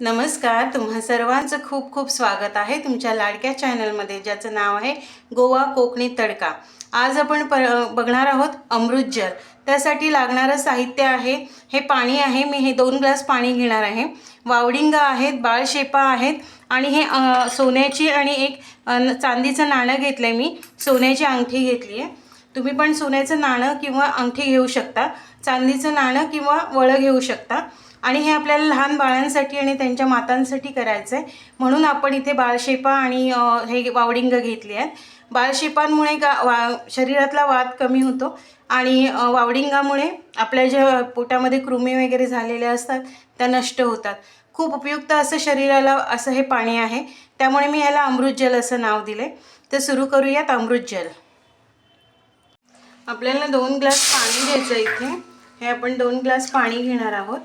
नमस्कार तुम्हा सर्वांचं खूप खूप स्वागत आहे तुमच्या लाडक्या चॅनलमध्ये ज्याचं नाव आहे गोवा कोकणी तडका. आज आपण प बघणार आहोत अमृतजल त्यासाठी लागणारं साहित्य आहे हे पाणी आहे मी हे दोन ग्लास पाणी घेणार आहे. वावडिंग आहेत बाळशेपा आहेत आणि हे सोन्याची आणि एक चांदीचं नाणं घेतलं आहे मी सोन्याची अंगठी घेतली आहे तुम्ही पण सोन्याचं नाणं किंवा अंगठी घेऊ शकता चांदीचं नाणं किंवा वळं घेऊ शकता. आणि हे आपल्याला लहान बाळांसाठी आणि त्यांच्या मातांसाठी करायचं आहे म्हणून आपण इथे बाळशेपा आणि हे वावडिंग घेतली आहेत. बाळशेपांमुळे गा वा शरीरातला वाद कमी होतो आणि वावडिंगामुळे आपल्या ज्या पोटामध्ये कृमी वगैरे झालेल्या असतात त्या नष्ट होतात. खूप उपयुक्त असं शरीराला असं हे पाणी आहे. त्यामुळे मी याला अमृतजल असं नाव दिले तर सुरू करूयात अमृतजल. आपल्याला दोन ग्लास पाणी घ्यायचं इथे. हे आपण दोन ग्लास पाणी घेणार आहोत.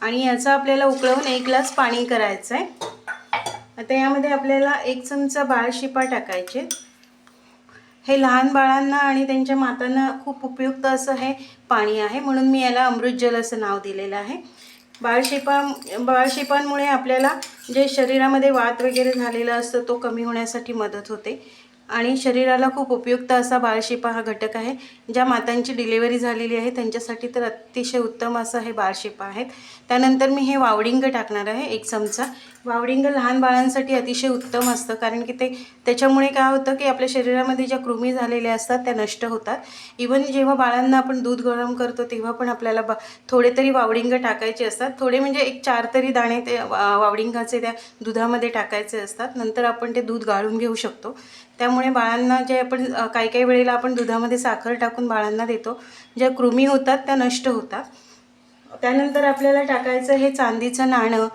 आणि याचा आपल्याला उकळवून एक ग्लास पाणी करायचं आहे. आता यामध्ये आपल्याला एक चमचा बाळशिपा टाकायचे. हे लहान बाळांना आणि त्यांच्या मातांना खूप उपयुक्त असं हे पाणी आहे. म्हणून मी याला अमृत जल असं नाव दिलेलं आहे. बाळशिपा बाळशिपांमुळे आपल्याला जे शरीरामध्ये वात वगैरे झालेला असतो तो कमी होण्यासाठी मदत होते. आणि शरीराला खूप उपयुक्त असा बाळशिपा हा घटक आहे. ज्या मातांची डिलिव्हरी झालेली आहे त्यांच्यासाठी तर अतिशय उत्तम असं हे बाळशेपा आहेत. त्यानंतर मी हे वावडिंग टाकणार आहे एक चमचा. वावडिंग लहान बाळांसाठी अतिशय उत्तम असतं कारण की ते त्याच्यामुळे काय होतं की आपल्या शरीरामध्ये ज्या कृमी झालेल्या असतात त्या नष्ट होतात. इवन जेव्हा बाळांना आपण दूध गरम करतो तेव्हा पण आपल्याला बा थोडे तरी वावडिंग टाकायचे असतात. थोडे म्हणजे एक चार तरी दाणे ते वावडिंगाचे त्या दुधामध्ये टाकायचे असतात. नंतर आपण ते दूध गाळून घेऊ शकतो. त्यामुळे बाळांना जे आपण काही काही वेळेला आपण दुधामध्ये साखर टाकून बाळांना देतो ज्या कृमी होतात त्या नष्ट होतात. त्यानंतर आपल्याला टाकायचं हे चांदीचं नाणं.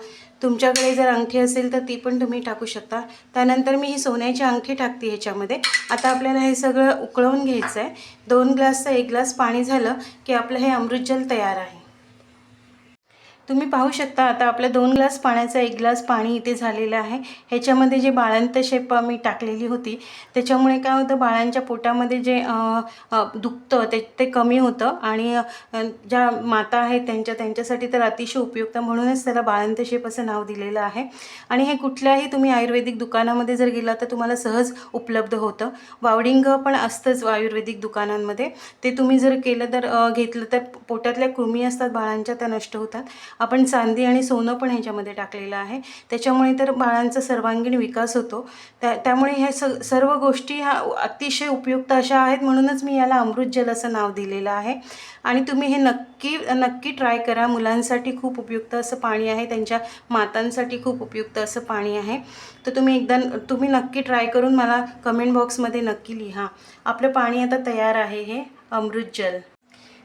तुमच्याकडे जर अंगठी असेल तर ती पण तुम्ही टाकू शकता. त्यानंतर मी ही सोन्याची अंगठी टाकते ह्याच्यामध्ये. आता आपल्याला हे सगळं उकळवून घ्यायचं आहे दोन ग्लासचं एक ग्लास पाणी झालं की आपलं हे अमृतजल तयार आहे. तुम्ही पाहू शकता आता आपल्या दोन ग्लास पाण्याचा एक ग्लास पाणी इथे झालेलं आहे. ह्याच्यामध्ये जे बाळांत शेप मी टाकलेली होती त्याच्यामुळे काय होतं बाळांच्या पोटामध्ये जे दुखतं ते ते कमी होतं आणि ज्या माता आहेत त्यांच्या त्यांच्यासाठी तर अतिशय उपयुक्त म्हणूनच त्याला बाळंत शेप असं नाव दिलेलं आहे. आणि हे कुठल्याही तुम्ही आयुर्वेदिक दुकानामध्ये जर गेला तर तुम्हाला सहज उपलब्ध होतं. वावडिंग पण असतंच आयुर्वेदिक दुकानांमध्ये. ते तुम्ही जर केलं तर घेतलं तर पोटातल्या कृमी असतात बाळांच्या त्या नष्ट होतात. आपण चांदी आणि सोनं पण ह्याच्यामध्ये टाकलेलं आहे. त्याच्यामुळे तर बाळांचा सर्वांगीण विकास होतो. त्या त्यामुळे ह्या स सर्व गोष्टी ह्या अतिशय उपयुक्त अशा आहेत. म्हणूनच मी याला अमृत जल असं नाव दिलेलं आहे. आणि तुम्ही हे नक्की नक्की ट्राय करा. मुलांसाठी खूप उपयुक्त असं पाणी आहे. त्यांच्या मातांसाठी खूप उपयुक्त असं पाणी आहे. तर तुम्ही एकदा तुम्ही नक्की ट्राय करून मला कमेंट बॉक्समध्ये नक्की लिहा. आपलं पाणी आता तयार आहे हे अमृत जल.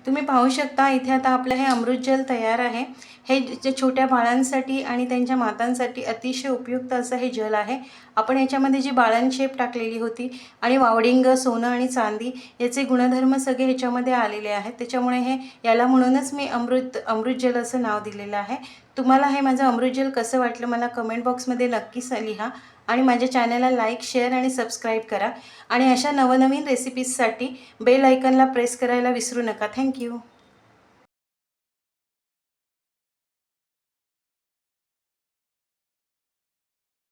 तुम्ही पाहू शकता इथे आता आपलं हे अमृत जल तयार आहे. हे जे छोट्या बाळांसाठी आणि त्यांच्या मातांसाठी अतिशय उपयुक्त असं हे जल आहे. आपण याच्यामध्ये जी बाळांशेप टाकलेली होती आणि वावडिंग सोनं आणि चांदी याचे गुणधर्म सगळे ह्याच्यामध्ये आलेले आहेत. त्याच्यामुळे हे याला म्हणूनच मी अमृत अमृतजल असं नाव दिलेलं आहे. तुम्हाला हे माझं अमृतजल कसं वाटलं मला कमेंट बॉक्समध्ये नक्कीच लिहा आणि माझ्या चॅनलला लाईक शेअर आणि सबस्क्राईब करा. आणि अशा नवनवीन रेसिपीजसाठी बेल आयकनला प्रेस करायला विसरू नका. थँक्यू